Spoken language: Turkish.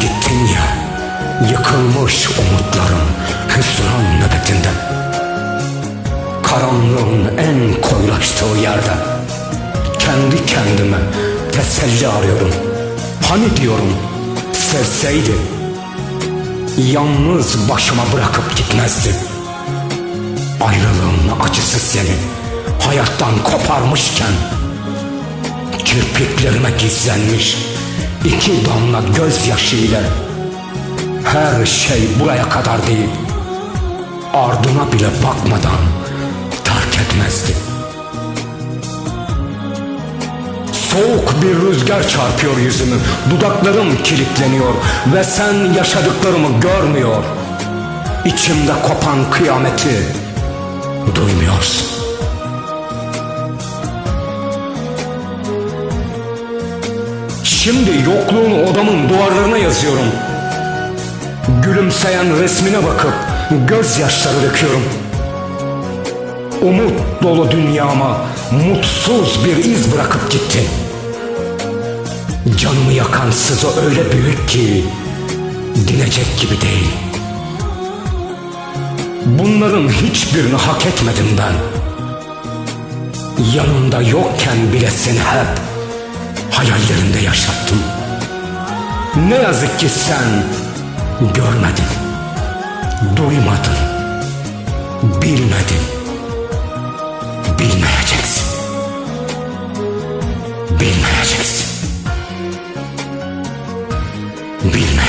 gittin ya, yıkılmış umutlarım hüsran nöbetinde. Karanlığın en koyulaştığı yerde, kendi kendime teselli arıyorum. Hani diyorum, sevseydi, yalnız başıma bırakıp gitmezdi. Ayrılığın acısı seni hayattan koparmışken, kirpiklerime gizlenmiş iki damla gözyaşı ile her şey buraya kadar değil ardına bile bakmadan terk etmezdi. Soğuk bir rüzgar çarpıyor yüzümü, dudaklarım kilitleniyor ve sen yaşadıklarımı görmüyor. İçimde kopan kıyameti duymuyorsun. Şimdi yokluğunu odamın duvarlarına yazıyorum. Gülümseyen resmine bakıp gözyaşları döküyorum. Umut dolu dünyama mutsuz bir iz bırakıp gittin. Canımı yakan sızı öyle büyük ki dinecek gibi değil. Bunların hiçbirini hak etmedim ben. Yanımda yokken bile seni hep hayallerinde yaşattım. Ne yazık ki sen görmedin, duymadın, bilmedin, bilmeyeceksin. Bilmeyeceksin. Bilmeyeceksin.